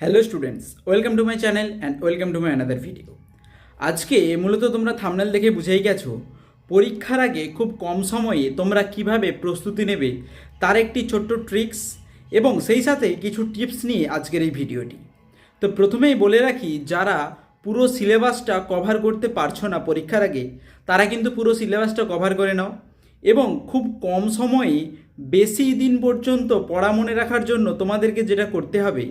Hello students welcome to my channel and welcome to my another video আজকে মূলত তোমরা thumbnail দেখে বুঝেই গেছো, পরীক্ষার আগে খুব কম সময়ে তোমরা কীভাবে প্রস্তুতি নেবে, তার একটি ছোট্ট ট্রিক্স এবং সেই সাথে কিছু টিপস নিয়ে আজকের এই ভিডিওটি তো প্রথমেই বলে রাখি, যারা পুরো সিলেবাসটা কভার করতে পারছ না পরীক্ষার আগে, তারা কিন্তু পুরো সিলেবাসটা কভার করে নাও এবং খুব কম সময়ে বেশি দিন পর্যন্ত পড়া মনে রাখার জন্য তোমাদেরকে যেটা করতে হবে,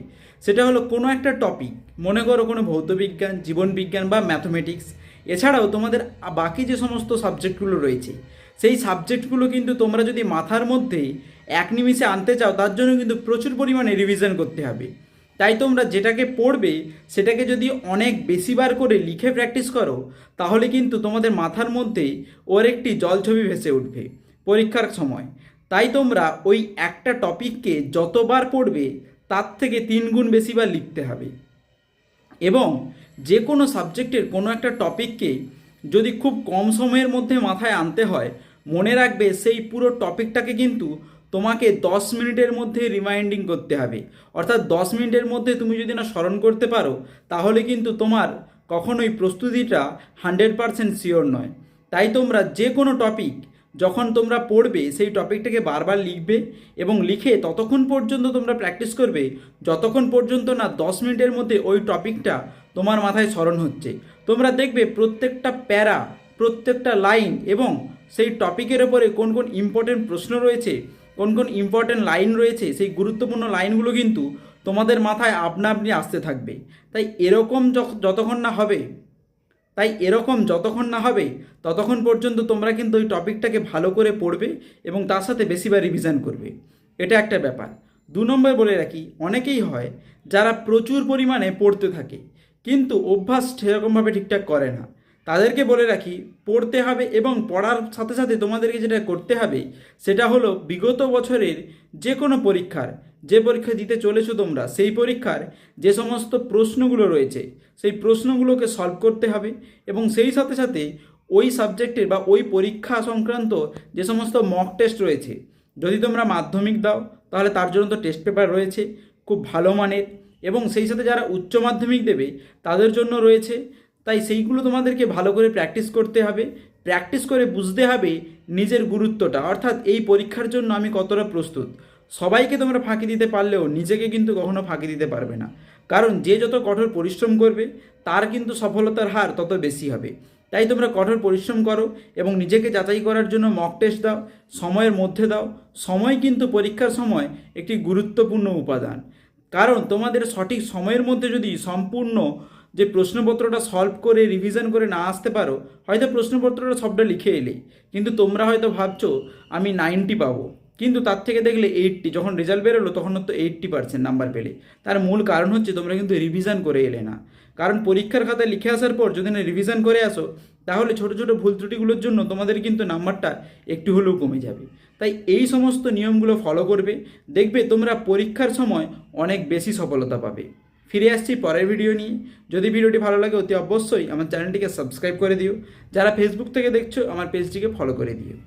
সেটা হলো কোনো একটা টপিক মনে করো কোনো ভৌতবিজ্ঞান জীবনবিজ্ঞান বা ম্যাথমেটিক্স এছাড়াও তোমাদের বাকি যে সমস্ত সাবজেক্টগুলো রয়েছে, সেই সাবজেক্টগুলো কিন্তু তোমরা যদি মাথার মধ্যে এক নিমিষে আনতে চাও, তার জন্য কিন্তু প্রচুর পরিমাণে রিভিশন করতে হবে। তাই তোমরা যেটাকে পড়বে, সেটাকে যদি অনেক বেশিবার করে লিখে প্র্যাকটিস করো, তাহলে কিন্তু তোমাদের মাথার মধ্যে ওর একটি জলছবি ভেসে উঠবে, পরীক্ষার সময়। তাই তোমরা ওই একটা টপিককে যতবার পড়বে, তার থেকে তিন গুণ বেশিবার লিখতে হবে। এবং যে কোনো সাবজেক্টের কোনো একটা টপিককে যদি খুব কম সময়ের মধ্যে মাথায় আনতে হয়, মনে রাখবে সেই পুরো টপিকটাকে কিন্তু তোমাকে দশ মিনিটের মধ্যে রিমাইন্ডিং করতে হবে। অর্থাৎ দশ মিনিটের মধ্যে তুমি যদি না স্মরণ করতে পারো, তাহলে কিন্তু তোমার কখনোই প্রস্তুতিটা হান্ড্রেড পারসেন্ট শিওর নয়। তাই তোমরা যে কোনো টপিক যখন তোমরা পড়বে, সেই টপিকটাকে বারবার লিখবে এবং লিখে ততক্ষণ পর্যন্ত তোমরা প্র্যাকটিস করবে, যতক্ষণ পর্যন্ত না দশ মিনিটের মধ্যে ওই টপিকটা তোমার মাথায় স্মরণ হচ্ছে। তোমরা দেখবে প্রত্যেকটা প্যারা, প্রত্যেকটা লাইন এবং সেই টপিকের ওপরে কোন কোন ইম্পর্টেন্ট প্রশ্ন রয়েছে, কোন কোন ইম্পর্টেন্ট লাইন রয়েছে, সেই গুরুত্বপূর্ণ লাইনগুলো কিন্তু তোমাদের মাথায় আপনা আপনি আসতে থাকবে। তাই এরকম যতক্ষণ না হবে তাই এরকম যতক্ষণ না হবে, ততক্ষণ পর্যন্ত তোমরা কিন্তু ওই টপিকটাকে ভালো করে পড়বে এবং তার সাথে বেশিবার রিভিশন করবে। এটা একটা ব্যাপার। দু নম্বর বলে রাখি, অনেকেই হয় যারা প্রচুর পরিমাণে পড়তে থাকে, কিন্তু অভ্যাস সেরকমভাবে ঠিকঠাক করে না। তাদেরকে বলে রাখি, পড়তে হবে এবং পড়ার সাথে সাথে তোমাদেরকে যেটা করতে হবে, সেটা হলো বিগত বছরের যে কোনো পরীক্ষার যে পরীক্ষা দিতে চলেছো তোমরা, সেই পরীক্ষার যে সমস্ত প্রশ্নগুলো রয়েছে, সেই প্রশ্নগুলোকে সলভ করতে হবে এবং সেই সাথে সাথে ওই সাবজেক্টের বা ওই পরীক্ষা সংক্রান্ত যে সমস্ত মক টেস্ট রয়েছে, যদি তোমরা মাধ্যমিক দাও, তাহলে তার জন্য তো টেস্ট পেপার রয়েছে, খুব ভালো মানের এবং সেই সাথে যারা উচ্চ মাধ্যমিক দেবে, তাদের জন্য রয়েছে। তাই সেইগুলো তোমাদেরকে ভালো করে প্র্যাকটিস করতে হবে। প্র্যাকটিস করে বুঝতে হবে নিজের গুরুত্বটা। অর্থাৎ এই পরীক্ষার জন্য আমি কতটা প্রস্তুত। সবাইকে তোমরা ফাঁকি দিতে পারলেও নিজেকে কিন্তু কখনো ফাঁকি দিতে পারবে না। কারণ যে যত কঠোর পরিশ্রম করবে, তার কিন্তু সফলতার হার তত বেশি হবে। তাই তোমরা কঠোর পরিশ্রম করো এবং নিজেকে যাচাই করার জন্য মক টেস্ট দাও, সময়ের মধ্যে দাও। সময় কিন্তু পরীক্ষার সময় একটি গুরুত্বপূর্ণ উপাদান। কারণ তোমাদের সঠিক সময়ের মধ্যে যদি সম্পূর্ণ যে প্রশ্নপত্রটা সলভ করে রিভিশন করে না আসতে পারো, হয়তো প্রশ্নপত্রটা সবটা লিখে এলে। কিন্তু তোমরা হয়তো ভাবছ, আমি নাইনটি পাবো। কিন্তু তার থেকে দেখলে এইটটি যখন রেজাল্ট বেরোলো তখন তো এইটটি পার্সেন্ট নাম্বার পেলে। তার মূল কারণ হচ্ছে তোমরা কিন্তু রিভিশন করে এলে না। কারণ পরীক্ষার খাতায় লিখে আসার পর যদি না রিভিশন করে আসো, তাহলে ছোটো ছোটো ভুল ত্রুটিগুলোর জন্য তোমাদের কিন্তু নাম্বারটা একটু হলেও কমে যাবে। তাই এই সমস্ত নিয়মগুলো ফলো করবে। দেখবে তোমরা পরীক্ষার সময় অনেক বেশি সফলতা পাবে। ফিরে আসছি পরের ভিডিও নিয়ে। যদি ভিডিওটি ভালো লাগে অতি অবশ্যই আমার চ্যানেলটিকে সাবস্ক্রাইব করে দিও। যারা ফেসবুক থেকে দেখছ, আমার পেজটিকে ফলো করে দিও।